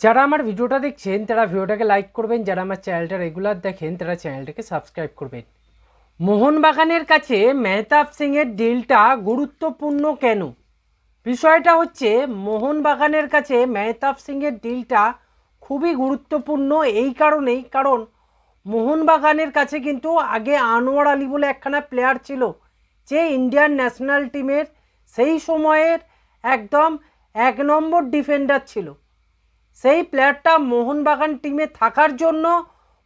যারা আমার ভিডিওটা দেখছেন, তারা ভিডিওটাকে লাইক করবেন। যারা আমার চ্যানেলটা রেগুলার দেখেন, তারা চ্যানেলটাকে সাবস্ক্রাইব করবেন। মোহনবাগানের কাছে মেহতাব সিংয়ের ডিলটা গুরুত্বপূর্ণ কেন? বিষয়টা হচ্ছে, মোহনবাগানের কাছে মেহতাব সিংয়ের ডিলটা খুবই গুরুত্বপূর্ণ এই কারণেই। কারণ, মোহনবাগানের কাছে কিন্তু আগে আনোয়ার আলী বলে একখানা প্লেয়ার ছিল, যে ইন্ডিয়ান ন্যাশনাল টিমের সেই সময়ের একদম এক নম্বর ডিফেন্ডার ছিল। সেই প্লেয়ারটা মোহনবাগান টিমে থাকার জন্য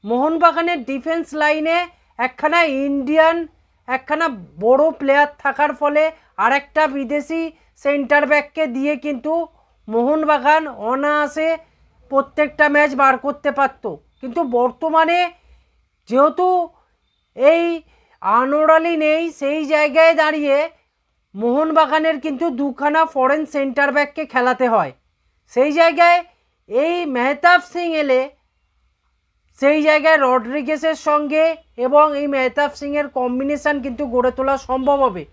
মোহনবাগানের ডিফেন্স লাইনে একখানা ইন্ডিয়ান একখানা বড় প্লেয়ার থাকার ফলে আরেকটা বিদেশি সেন্টার ব্যাককে দিয়ে কিন্তু মোহনবাগান অনায়াসে প্রত্যেকটা ম্যাচ বার করতে পারতো। কিন্তু বর্তমানে যেহেতু এই আনোরালি নেই, সেই জায়গায় দাঁড়িয়ে মোহনবাগানের কিন্তু দুখানা ফরেন সেন্টার ব্যাককে খেলাতে হয়। সেই জায়গায় এই মেহতাব সিং এলে সেই জায়গায় রড্রিগেসের সঙ্গে এবং এই মেহতাব সিংয়ের কম্বিনেশান কিন্তু গড়ে তোলা সম্ভব হবে।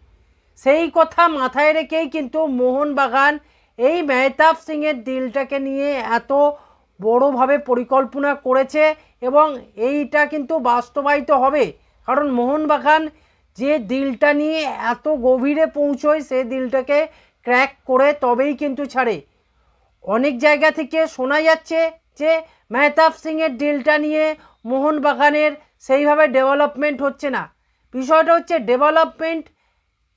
সেই কথা মাথায় রেখেই কিন্তু মোহনবাগান এই মেহতাব সিংয়ের ডিলটাকে নিয়ে এত বড়োভাবে পরিকল্পনা করেছে এবং এইটা কিন্তু বাস্তবায়িত হবে। কারণ মোহনবাগান যে দিলটা নিয়ে এত গভীরে পৌঁছয়, সে দিলটাকে ক্র্যাক করে তবেই কিন্তু ছাড়ে। অনেক জায়গা থেকে শোনা যাচ্ছে যে মেহতাব সিংয়ের ডিলটা নিয়ে মোহনবাগানের সেইভাবে ডেভেলপমেন্ট হচ্ছে না। বিষয়টা হচ্ছে ডেভেলপমেন্ট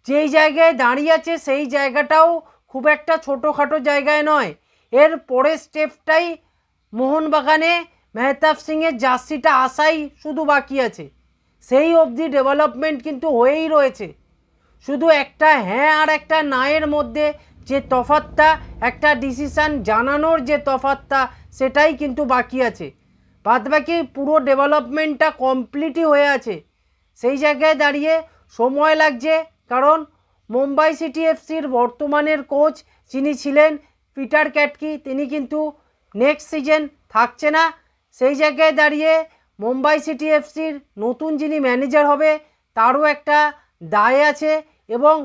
যেই জায়গায় দাঁড়িয়ে আছে সেই জায়গাটাও খুব একটা ছোটোখাটো জায়গায় নয়। এর পরের স্টেপটাই মোহনবাগানে মেহতাব সিংয়ের জার্সিটা আসাই শুধু বাকি আছে। সেই অবধি ডেভেলপমেন্ট কিন্তু হয়েই রয়েছে। শুধু একটা হ্যাঁ আর একটা নায়ের মধ্যে যে তফাতটা একটা ডিসিশান জানানোর যে তফাতটা সেটাই কিন্তু বাকি আছে। বাদবাকি পুরো ডেভেলপমেন্টটা কমপ্লিটই হয়ে আছে। সেই জায়গায় দাঁড়িয়ে সময় লাগছে, কারণ মুম্বাই সিটি এফসির বর্তমানের কোচ যিনি ছিলেন, পিটার ক্যাটকি, তিনি কিন্তু নেক্সট সিজন থাকছে না। সেই জায়গায় দাঁড়িয়ে মুম্বাই সিটি এফসির নতুন যিনি ম্যানেজার হবে, তারও একটা দায় আছে এবং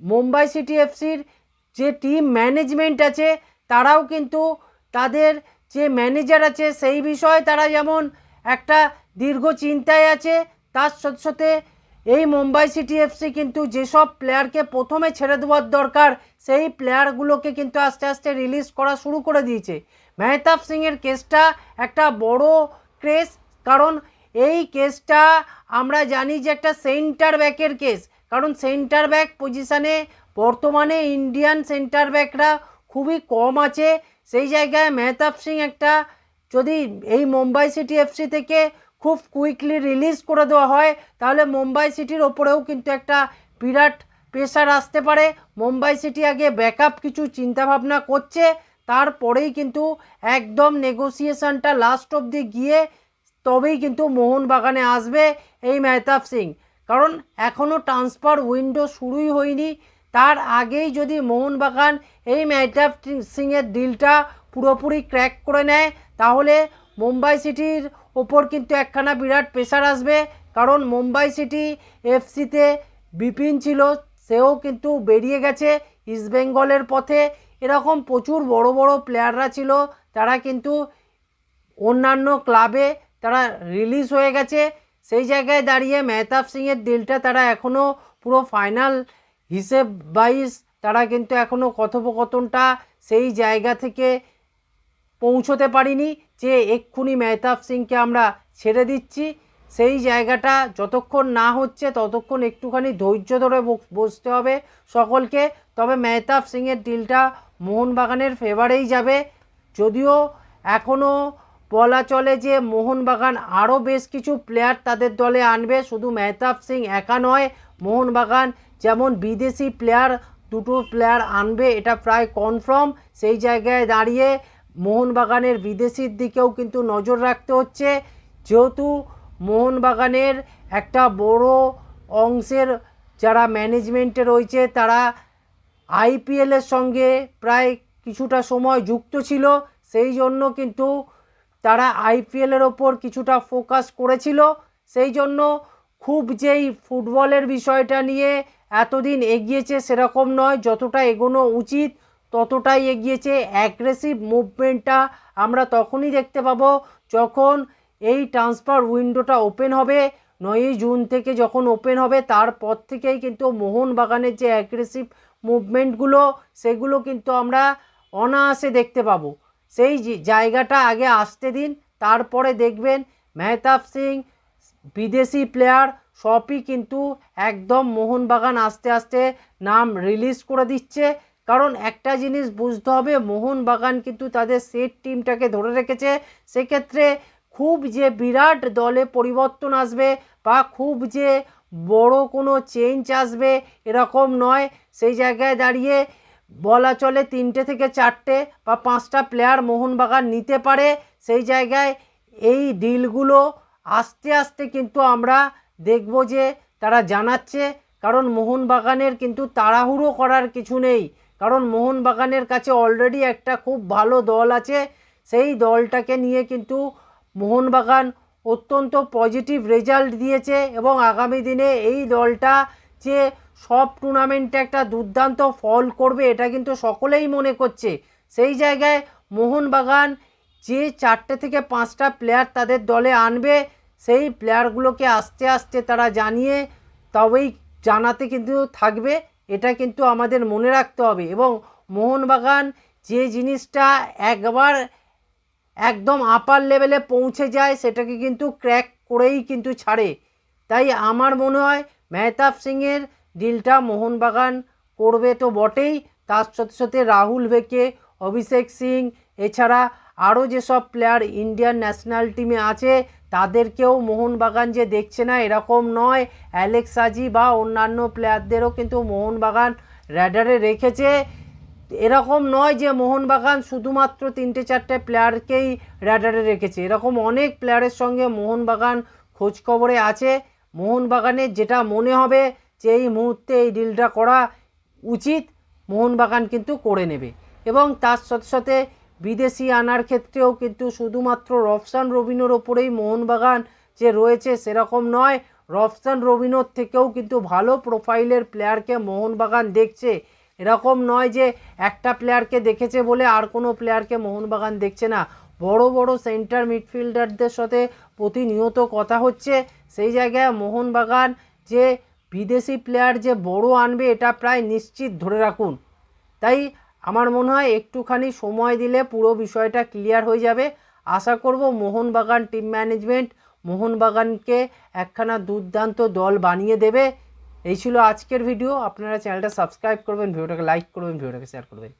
মুম্বাই সিটি এফসির যে টিম ম্যানেজমেন্ট আছে, তারাও কিন্তু তাদের যে ম্যানেজার আছে, সেই বিষয়ে তারা যেমন একটা দীর্ঘ চিন্তায় আছে, তার সাথে সাথে এই মুম্বাই সিটি এফসি কিন্তু যেসব প্লেয়ারকে প্রথমে ছেড়ে দেওয়ার দরকার, সেই প্লেয়ারগুলোকে কিন্তু আস্তে আস্তে রিলিজ করা শুরু করে দিয়েছে। মেহতাব সিংয়ের কেসটা একটা বড় কেস কারণ এই কেসটা আমরা জানি যে একটা সেন্টার ব্যাকের কেস কারণ সেন্টার ব্যাক পজিশানে বর্তমানে ইন্ডিয়ান সেন্টার ব্যাকরা খুবই কম আছে। সেই জায়গায় মেহতাব সিং একটা যদি এই মুম্বাই সিটি এফসি থেকে খুব কুইকলি রিলিজ করে দেওয়া হয়, তাহলে মুম্বাই সিটির ওপরেও কিন্তু একটা বিরাট প্রেশার আসতে পারে। মুম্বাই সিটি আগে ব্যাকআপ কিছু চিন্তাভাবনা করছে, তারপরেই কিন্তু একদম নেগোসিয়েশনটা লাস্ট অবধি গিয়ে তবেই কিন্তু মোহনবাগানে আসবে এই মেহতাব সিং। কারণ এখনও ট্রান্সফার উইন্ডো শুরুই হয়নি। তার আগেই যদি মোহনবাগান এই মেহতাব সিংয়ের ডিলটা পুরোপুরি ক্র্যাক করে নেয়, তাহলে মুম্বাই সিটির ওপর কিন্তু একখানা বিরাট প্রেশার আসবে। কারণ মুম্বাই সিটি এফসিতে বিপিন ছিল, সেও কিন্তু বেরিয়ে গেছে ইস্টবেঙ্গলের পথে। এরকম প্রচুর বড় বড় প্লেয়াররা ছিল, তারা কিন্তু অন্যান্য ক্লাবে তারা রিলিজ হয়ে গেছে। সেই জায়গায় দাঁড়িয়ে মেহতাব সিংয়ের ডিলটা তারা এখনও পুরো ফাইনাল হিসেব বাইস, তারা কিন্তু এখনও কথোপকথনটা সেই জায়গা থেকে পৌঁছতে পারিনি যে এক্ষুনি মেহতাব সিংকে আমরা ছেড়ে দিচ্ছি। সেই জায়গাটা যতক্ষণ না হচ্ছে, ততক্ষণ একটুখানি ধৈর্য ধরে বসতে হবে সকলকে। তবে মেহতাব সিংয়ের ডিলটা মোহনবাগানের ফেভারেই যাবে। যদিও এখনও বলা চলে যে মোহনবাগান আরও বেশ কিছু প্লেয়ার তাদের দলে আনবে। শুধু মেহতাব সিং একা নয়, মোহনবাগান যেমন বিদেশি প্লেয়ার, দুটো প্লেয়ার আনবে, এটা প্রায় কনফার্ম সেই জায়গায় দাঁড়িয়ে মোহনবাগানের বিদেশির দিকেও কিন্তু নজর রাখতে হচ্ছে। যেহেতু মোহনবাগানের একটা বড় অংশের যারা ম্যানেজমেন্টে রয়েছে, তারা আইপিএলের সঙ্গে প্রায় কিছুটা সময় যুক্ত ছিল। সেই জন্য কিন্তু তারা আইপিএলের ওপর কিছুটা ফোকাস করেছিল। সেই জন্য খুব যেই ফুটবলের বিষয়টা নিয়ে এতদিন এগিয়েছে সেরকম নয়। যতটা এগোনো উচিত, ততটাই এগিয়েছে। অ্যাগ্রেসিভ মুভমেন্টটা আমরা তখনই দেখতে পাবো যখন এই ট্রান্সফার উইন্ডোটা ওপেন হবে। নয়ই জুন থেকে যখন ওপেন হবে, তারপর থেকেই কিন্তু মোহনবাগানের যে অ্যাগ্রেসিভ মুভমেন্টগুলো সেগুলো কিন্তু আমরা অনায়াসে দেখতে পাবো। সেই জায়গাটা আগে আসতে দিন, তারপরে দেখবেন মেহতাব সিং বিদেশি প্লেয়ার সবই কিন্তু একদম মোহনবাগান আস্তে আস্তে নাম রিলিজ করে দিচ্ছে। কারণ একটা জিনিস বুঝতে হবে, মোহনবাগান কিন্তু তাদের সেট টিমটাকে ধরে রেখেছে। সেক্ষেত্রে খুব যে বিরাট দলে পরিবর্তন আসবে বা খুব যে বড় কোনো চেঞ্জ আসবে এরকম নয়। সেই জায়গায় দাঁড়িয়ে বলা চলে তিনটে থেকে চারটে বা পাঁচটা প্লেয়ার মোহনবাগান নিতে পারে। সেই জায়গায় এই ডিলগুলো আস্তে আস্তে কিন্তু আমরা দেখব যে তারা জানাচ্ছে, কারণ মোহনবাগানের কিন্তু তাড়াহুড়ো করার কিছু নেই। কারণ মোহনবাগানের কাছে অলরেডি একটা খুব ভালো দল আছে। সেই দলটাকে নিয়ে কিন্তু মোহনবাগান অত্যন্ত পজিটিভ রেজাল্ট দিয়েছে এবং আগামী দিনে এই দলটা যে সব টুর্নামেন্টে একটা দুর্দান্ত ফল করবে, এটা কিন্তু সকলেই মনে করছে। সেই জায়গায় মোহনবাগান যে চারটে থেকে পাঁচটা প্লেয়ার তাদের দলে আনবে সেই প্লেয়ারগুলোকে আস্তে আস্তে তারা জানিয়ে তবেই জানাতে কিন্তু থাকবে। এটা কিন্তু আমাদের মনে রাখতে হবে এবং মোহনবাগান যে জিনিসটা একবার একদম আপার লেভেলে পৌঁছে যায় সেটাকে কিন্তু ক্র্যাক করেই কিন্তু ছাড়ে। তাই আমার মনে হয় মেহতাব সিংয়ের ডিলটা মোহনবাগান করবে তো বটেই। তার সাথে সাথে রাহুল ভেকে, অভিষেক সিং, এছাড়া আরও যেসব প্লেয়ার ইন্ডিয়ান ন্যাশনাল টিমে আছে তাদেরকেও মোহনবাগান যে দেখছে না, এরকম নয়। অ্যালেক্স সাজি বা অন্যান্য প্লেয়ারদেরও কিন্তু মোহনবাগান র্যাডারে রেখেছে। এরকম নয় যে মোহনবাগান শুধুমাত্র তিনটে চারটে প্লেয়ারকেই র্যাডারে রেখেছে। এরকম অনেক প্লেয়ারের সঙ্গে মোহনবাগান খোঁজখবরে আছে। মোহনবাগানের যেটা মনে হবে যে এই মুহূর্তে এই ডিলটা করা উচিত, মোহনবাগান কিন্তু করে নেবে। এবং তার সাথে সাথে বিদেশি আনার ক্ষেত্রেও কিন্তু শুধুমাত্র রফসান রবিনোর ওপরেই মোহনবাগান যে রয়েছে সেরকম নয়, রফসান রবিনোর থেকেও কিন্তু ভালো প্রোফাইলের প্লেয়ারকে মোহনবাগান দেখছে। এরকম নয় যে একটা প্লেয়ারকে দেখেছে বলে আর কোনো প্লেয়ারকে মোহনবাগান দেখছে না। বড় বড় সেন্টার মিডফিল্ডারদের সাথে প্রতিনিয়ত কথা হচ্ছে। সেই জায়গায় মোহনবাগান যে বিদেশি প্লেয়ার যে বড় আনবে, এটা প্রায় নিশ্চিত ধরে রাখুন। তাই আমার মনে হয় একটুখানি সময় দিলে পুরো বিষয়টা ক্লিয়ার হয়ে যাবে। আশা করব মোহনবাগান টিম ম্যানেজমেন্ট মোহনবাগানকে একখানা দুর্দান্ত দল বানিয়ে দেবে। এই ছিল আজকের ভিডিও আপনারা চ্যানেলটা সাবস্ক্রাইব করবেন ভিডিওটাকে লাইক করবেন ভিডিওটাকে শেয়ার করবেন।